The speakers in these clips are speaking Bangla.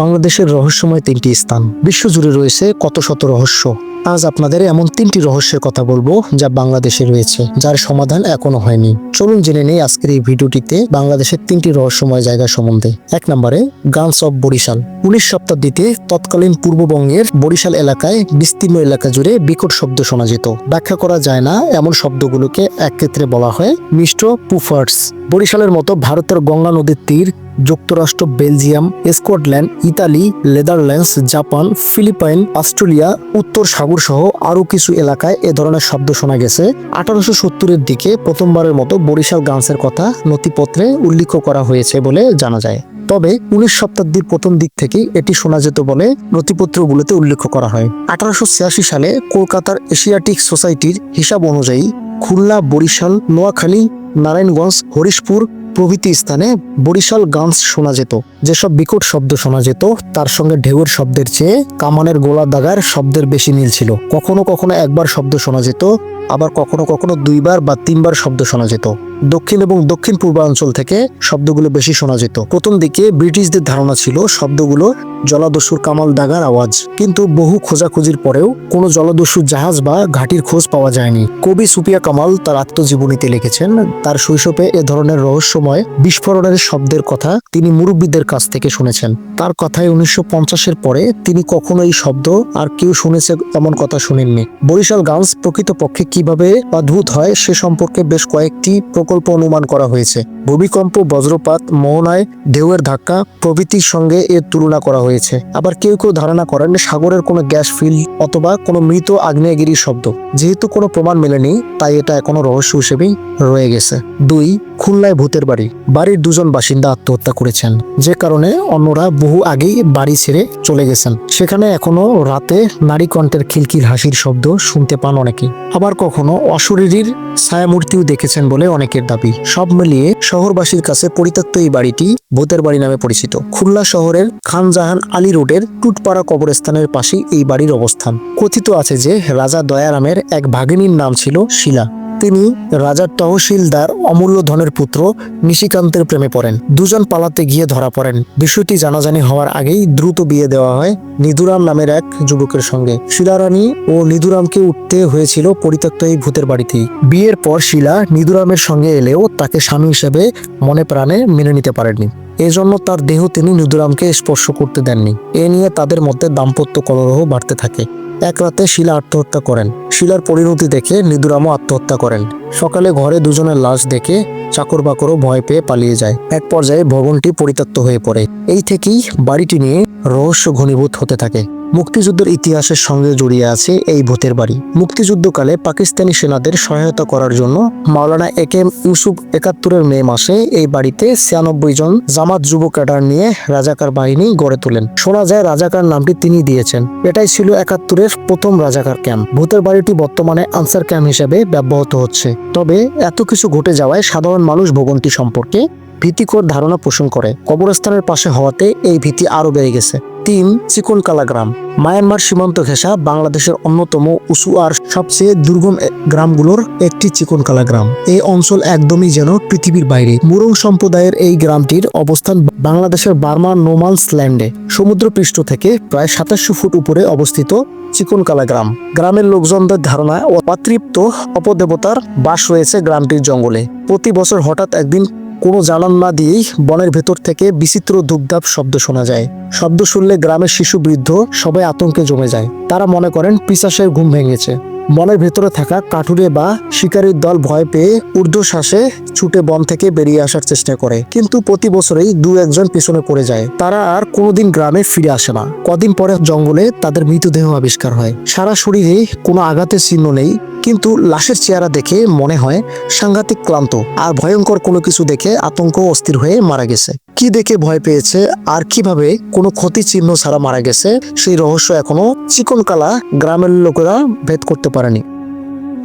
বাংলাদেশের রহস্যময় তিনটি স্থান। বিশ্বজুড়ে রয়েছে কত শত রহস্য। আজ আপনাদের এমন তিনটি রহস্যের কথা বলব যা বাংলাদেশে রয়েছে, যার সমাধান এখনও হয়নি। চলুন জেনে নেই আজকের এই ভিডিওটিতে বাংলাদেশের তিনটি রহস্যময় জায়গা সম্বন্ধে। এক নম্বরে গানস অফ বরিশাল। উনিশ শতাব্দীতে তৎকালীন পূর্ববঙ্গের বরিশাল এলাকায় বিস্তীর্ণ এলাকা জুড়ে বিকট শব্দ শোনা যেত। ব্যাখ্যা করা যায় না, এমন শব্দগুলোকে এক ক্ষেত্রে বলা হয় মিষ্ট পুফার্স। বরিশালের মতো ভারতের গঙ্গা নদীর তীর যুক্তরাষ্ট্র, Belgium, Scotland, Italy, Netherlands, Japan, Philippine, Australia, উত্তর সাগর সহ আরও কিছু এলাকায় এ ধরনের শব্দ শোনা গেছে। আঠারোশো সত্তরের দিকে প্রথমবারের মতো বরিশাল গান্সের কথা নথিপত্রে উল্লেখ করা হয়েছে বলে জানা যায়। তবে উনিশ শতাব্দীর প্রথম দিক থেকেই এটি শোনা যেত বলে নথিপত্রগুলোতে উল্লেখ করা হয়। আঠারোশো ছিয়াশি সালে কলকাতার এশিয়াটিক সোসাইটির হিসাব অনুযায়ী খুলনা, বরিশাল, নোয়াখালী, নারায়ণগঞ্জ, হরিশপুর প্রভৃতি স্থানে বরিশাল গানস শোনা যেত। যেসব বিকট শব্দ শোনা যেত, তার সঙ্গে ঢেউয়ের শব্দের চেয়ে কামানের গোলা দাগার শব্দের বেশি মিল ছিল। কখনো কখনো একবার শব্দ শোনা যেত, আবার কখনো কখনো দুইবার বা তিনবার শব্দ শোনা যেত। দক্ষিণ এবং দক্ষিণ পূর্বাঞ্চল থেকে শব্দগুলো বেশি শোনা যেত। প্রথম দিকে ব্রিটিশদের ধারণা ছিল শব্দগুলো জলাদস্যুর কামাল দাগার আওয়াজ। কিন্তু বহু খোঁজাখুঁজির পরেও কোনো জলদস্যুর জাহাজ বা ঘাটির খোঁজ পাওয়া যায়নি। কবি সুপিয়া কামাল তার আত্মজীবনীতে লিখেছেন, তার শৈশবে এ ধরনের রহস্যময়, বিস্ফোরণের শব্দের কথা তিনি মুরব্বীদের কাছ থেকে শুনেছেন। তার কথায় উনিশশো পঞ্চাশের পরে তিনি কখনো এই শব্দ আর কেউ শুনেছে এমন কথা শুনেননি। বরিশাল গানস প্রকৃতপক্ষে কীভাবে অদ্ভুত হয় সে সম্পর্কে বেশ কয়েকটি প্রকল্প অনুমান করা হয়েছে। ভূমিকম্প, বজ্রপাত, মোহনায় ঢেউয়ের ধাক্কা প্রভৃতির সঙ্গে এর তুলনা করা হয়েছে। আবার কেউ কেউ ধারণা করেন সাগরের কোনো গ্যাস ফিল্ড অথবা কোনো মৃত আগ্নেয়গিরির শব্দ। যেহেতু কোনো প্রমাণ মেলেনি, তাই এটা এখনও রহস্য হিসেবেই রয়ে গেছে। দুই, খুলনায় ভূতের বাড়ি। বাড়ির দুজন বাসিন্দা আত্মহত্যা করেছেন। যে কারণে অন্যরা বহু আগেই বাড়ি ছেড়ে চলে গেছেন। সেখানে এখনও রাতে নারী কণ্ঠের খিলখিল হাসির শব্দ শুনতে পান অনেকে আবার কখনো অশরীরীর ছায়ামূর্তিও দেখেছেন বলে অনেকের দাবি। সব মিলিয়ে শহরবাসীর কাছে পরিত্যক্ত এই বাড়িটি ভূতের বাড়ি নামে পরিচিত। খুলনা শহরের খানজাহান আলী রোডের টুটপাড়া কবরস্থানের পাশেই এই বাড়ির অবস্থান। কথিত আছে যে রাজা দয়ারামের এক ভাগিনীর নাম ছিল শিলা। তিনি রাজার তহসিলদার অমূল্য ধনের পুত্র নিশিকান্তের প্রেমে পড়েন। দুজন পালাতে গিয়ে ধরা পড়েন। বিষয়টি জানাজানি হওয়ার আগেই দ্রুত বিয়ে দেওয়া হয় নিদুরাম নামের এক যুবকের সঙ্গে। শিলারানী ও নিদুরামকে উঠতে হয়েছিল পরিত্যক্ত এই ভূতের বাড়িতেই বিয়ের পর শিলা নিদুরামের সঙ্গে এলেও তাকে স্বামী হিসেবে মনে প্রাণে মেনে নিতে পারেননি। এজন্য তার দেহ তিনি নিদুরামকে স্পর্শ করতে দেননি। এ নিয়ে তাদের মধ্যে দাম্পত্য কলরহ বাড়তে থাকে। এক রাতে শিলা আত্মহত্যা করেন। শিলার পরিণতি দেখে নিদুরামও আত্মহত্যা করেন। সকালে ঘরে দুজনের লাশ দেখে চাকর বাকরও ভয় পেয়ে পালিয়ে যায়। এক পর্যায়ে ভবনটি পরিত্যক্ত হয়ে পড়ে। এই থেকেই বাড়িটি নিয়ে রহস্য ঘনীভূত হতে থাকে। মুক্তিযুদ্ধের ইতিহাসের সঙ্গে জড়িয়ে আছে এই ভূতের বাড়ি। মুক্তিযুদ্ধকালে পাকিস্তানি সেনাদের সহায়তা করার জন্য মাওলানা এ এম ইউসুফ একাত্তরের মে মাসে এই বাড়িতে ছিয়ানব্বই জন জামাত যুব ক্যাডার নিয়ে রাজাকার বাহিনী গড়ে তোলেন। শোনা যায় রাজাকার নামটি তিনি দিয়েছেন। এটাই ছিল একাত্তরের প্রথম রাজাকার ক্যাম্প। ভূতের বাড়িটি বর্তমানে আনসার ক্যাম্প হিসেবে ব্যবহৃত হচ্ছে। তবে এত কিছু ঘটে যাওয়ায় সাধারণ মানুষ ভবনটি সম্পর্কে ভীতিকর ধারণা পোষণ করে। কবরস্থানের পাশে হওয়াতে এই ভীতি আরও বেড়ে গেছে। তিন চিকনকালা গ্রাম মায়ানমার সীমান্ত ঘেঁষা বাংলাদেশের অন্যতম উঁচু আর সবচেয়ে দুর্গম গ্রামগুলোর একটি চিকনকালা গ্রাম এই অঞ্চল একদমই যেন পৃথিবীর বাইরে। মুরং সম্প্রদায়ের এই গ্রামটির অবস্থান বাংলাদেশের বার্মা নোমালস ল্যান্ডে। সমুদ্রপৃষ্ঠ থেকে প্রায় সাতাশশো ফুট উপরে অবস্থিত চিকনকালা গ্রাম গ্রামের লোকজনদের ধারণা ও অতৃপ্ত অপদেবতার বাস রয়েছে গ্রামটির জঙ্গলে। প্রতি বছর হঠাৎ একদিন কোনো জানান না দিয়েই বনের ভেতর থেকে বিচিত্র ধূপধাপ শব্দ শোনা যায়। শব্দ শুনলে গ্রামের শিশু বৃদ্ধ সবাই আতঙ্কে জমে যায়। তারা মনে করেন পিসাসের ঘুম ভেঙেছে। বনের ভেতরে থাকা কাঠুরে বা শিকারীর দল ভয় পেয়ে ঊর্ধ্বশ্বাসে ছুটে বন থেকে বেরিয়ে আসার চেষ্টা করে। কিন্তু প্রতি বছরেই দু একজন পিছনে পড়ে যায়। তারা আর কোনোদিন গ্রামে ফিরে আসে না। কদিন পরে জঙ্গলে তাদের মৃতদেহ আবিষ্কার হয়। সারা শরীরে কোনো আঘাতের চিহ্ন নেই। কিন্তু লাশের চেহারা দেখে মনে হয় সাংঘাতিক ক্লান্ত আর ভয়ঙ্কর কোনো কিছু দেখে আতঙ্ক অস্থির হয়ে মারা গেছে। কি দেখে ভয় পেয়েছে আর কীভাবে কোনো ক্ষতি চিহ্ন ছাড়া মারা গেছে সেই রহস্য এখনও চিকনকালা গ্রামের লোকেরা ভেদ করতে পারেনি।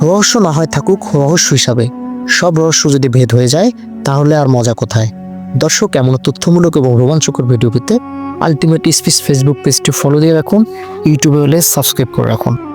রহস্য না হয় থাকুক রহস্য হিসাবে। সব রহস্য যদি ভেদ হয়ে যায়, তাহলে আর মজা কোথায়? দর্শক, এমন তথ্যমূলক এবং রোমাঞ্চকর ভিডিও পেতে আলটিমেট স্পিচ ফেসবুক পেজটি ফলো দিয়ে রাখুন ইউটিউবে হলে সাবস্ক্রাইব করে রাখুন।